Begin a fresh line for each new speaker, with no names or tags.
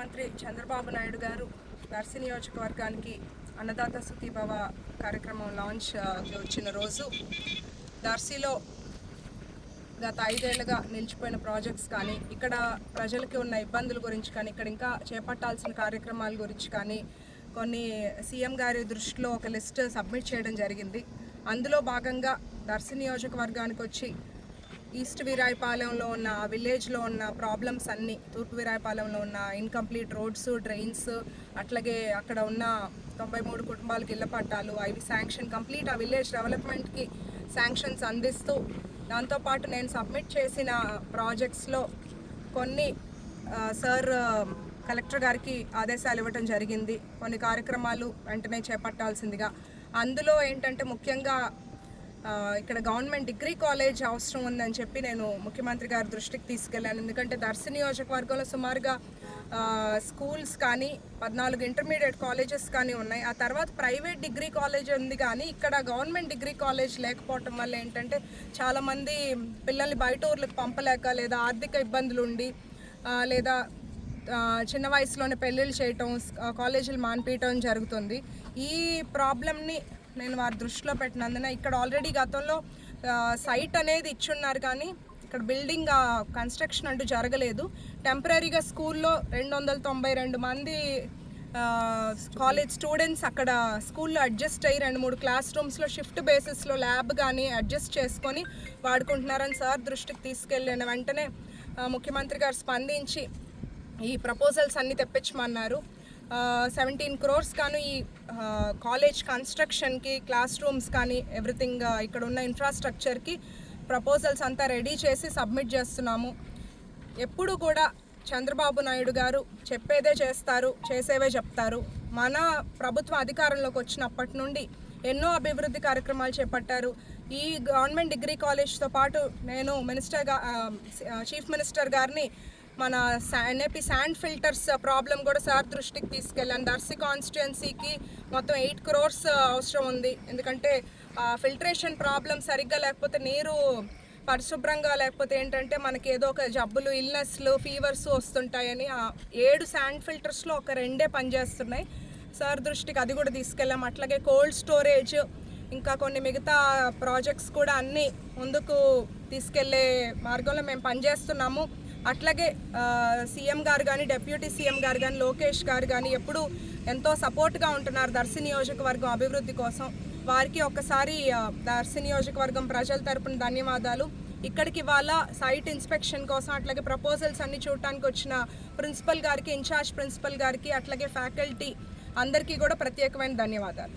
ముఖ్యమంత్రి చంద్రబాబు నాయుడు గారు దర్శి నియోజకవర్గానికి అన్నదాత సుఖీభవ కార్యక్రమం లాంచ్ వచ్చిన రోజు దర్శిలో గత ఐదేళ్ళుగా నిలిచిపోయిన ప్రాజెక్ట్స్ కానీ ఇక్కడ ప్రజలకి ఉన్న ఇబ్బందుల గురించి కానీ ఇక్కడ ఇంకా చేపట్టాల్సిన కార్యక్రమాల గురించి కానీ కొన్ని సీఎం గారి దృష్టిలో ఒక లిస్ట్ సబ్మిట్ చేయడం జరిగింది. అందులో భాగంగా దర్శి నియోజకవర్గానికి వచ్చి ఈస్ట్ విరాయపాలెంలో ఉన్న విలేజ్లో ఉన్న ప్రాబ్లమ్స్ అన్నీ తూర్పు విరాయపాలెంలో ఉన్న ఇన్కంప్లీట్ రోడ్స్ డ్రైన్స్ అట్లాగే అక్కడ ఉన్న తొంభై మూడు కుటుంబాలకు ఇళ్ళ పట్టాలు అవి శాంక్షన్ కంప్లీట్ ఆ విలేజ్ డెవలప్మెంట్కి శాంక్షన్స్ అందిస్తూ దాంతోపాటు నేను సబ్మిట్ చేసిన ప్రాజెక్ట్స్లో కొన్ని సార్ కలెక్టర్ గారికి ఆదేశాలు ఇవ్వటం జరిగింది. కొన్ని కార్యక్రమాలు వెంటనే చేపట్టాల్సిందిగా. అందులో ఏంటంటే ముఖ్యంగా ఇక్కడ గవర్నమెంట్ డిగ్రీ కాలేజ్ అవసరం ఉందని చెప్పి నేను ముఖ్యమంత్రి గారి దృష్టికి తీసుకెళ్ళాను. ఎందుకంటే దర్శి నియోజకవర్గంలో సుమారుగా స్కూల్స్ కానీ పద్నాలుగు ఇంటర్మీడియట్ కాలేజెస్ కానీ ఉన్నాయి. ఆ తర్వాత ప్రైవేట్ డిగ్రీ కాలేజ్ ఉంది కానీ ఇక్కడ గవర్నమెంట్ డిగ్రీ కాలేజ్ లేకపోవటం వల్ల ఏంటంటే చాలామంది పిల్లల్ని బయట ఊర్లకు పంపలేక లేదా ఆర్థిక ఇబ్బందులు ఉండి లేదా చిన్న వయసులోనే పెళ్ళిళ్ళు చేయటం కాలేజీలు మాన్పించడం జరుగుతుంది. ఈ ప్రాబ్లమ్ని నేను వారి దృష్టిలో పెట్టినందున ఇక్కడ ఆల్రెడీ గతంలో సైట్ అనేది ఇచ్చున్నారు కానీ ఇక్కడ బిల్డింగ్ కన్స్ట్రక్షన్ అంటూ జరగలేదు. టెంపరీగా స్కూల్లో రెండు వందల తొంభై రెండు మంది కాలేజ్ స్టూడెంట్స్ అక్కడ స్కూల్లో అడ్జస్ట్ అయ్యి రెండు మూడు క్లాస్ రూమ్స్లో షిఫ్ట్ బేసిస్లో ల్యాబ్ కానీ అడ్జస్ట్ చేసుకొని వాడుకుంటున్నారని సార్ దృష్టికి తీసుకెళ్ళిన వెంటనే ముఖ్యమంత్రి గారు స్పందించి ఈ ప్రపోజల్స్ అన్ని తెప్పించమన్నారు. సెవెంటీన్ క్రోర్స్ కాను ఈ కాలేజ్ కన్స్ట్రక్షన్కి క్లాస్ రూమ్స్ కానీ ఎవ్రీథింగ్ ఇక్కడ ఉన్న ఇన్ఫ్రాస్ట్రక్చర్కి ప్రపోజల్స్ అంతా రెడీ చేసి సబ్మిట్ చేస్తున్నాము. ఎప్పుడు కూడా చంద్రబాబు నాయుడు గారు చెప్పేదే చేస్తారు చేసేవే చెప్తారు. మన ప్రభుత్వ అధికారంలోకి వచ్చినప్పటి నుండి ఎన్నో అభివృద్ధి కార్యక్రమాలు చేపట్టారు. ఈ గవర్నమెంట్ డిగ్రీ కాలేజ్తో పాటు నేను మినిస్టర్గా చీఫ్ మినిస్టర్ గారిని మన ఎన్ఏపి శాండ్ ఫిల్టర్స్ ప్రాబ్లం కూడా సార్ దృష్టికి తీసుకెళ్ళాను. దర్శి కాన్స్టిట్యున్సీకి మొత్తం ఎయిట్ క్రోర్స్ uh, అవసరం ఉంది. ఎందుకంటే ఫిల్టరేషన్ ప్రాబ్లం సరిగ్గా లేకపోతే నీరు పరిశుభ్రంగా లేకపోతే ఏంటంటే మనకి ఏదో ఒక జబ్బులు ఇల్నెస్లు ఫీవర్స్ వస్తుంటాయని ఏడు శాండ్ ఫిల్టర్స్లో ఒక రెండే పనిచేస్తున్నాయి. సార్ దృష్టికి అది కూడా తీసుకెళ్ళాం అట్లాగే కోల్డ్ స్టోరేజ్ ఇంకా కొన్ని మిగతా ప్రాజెక్ట్స్ కూడా అన్నీ ముందుకు తీసుకెళ్ళే మార్గంలో మేము పనిచేస్తున్నాము. అట్లాగే సీఎం గారు కానీ డెప్యూటీ సీఎం గారు కానీ లోకేష్ గారు కానీ ఎప్పుడు ఎంతో సపోర్ట్గా ఉంటున్నారు దర్శి నియోజకవర్గం అభివృద్ధి కోసం. వారికి ఒక్కసారి దర్శి నియోజకవర్గం ప్రజల తరపున ధన్యవాదాలు. ఇక్కడికి వాళ్ళ సైట్ ఇన్స్పెక్షన్ కోసం అట్లాగే ప్రపోజల్స్ అన్ని చూడటానికి వచ్చిన ప్రిన్సిపల్ గారికి ఇన్ఛార్జ్ ప్రిన్సిపల్ గారికి అట్లాగే ఫ్యాకల్టీ అందరికీ కూడా ప్రత్యేకమైన ధన్యవాదాలు.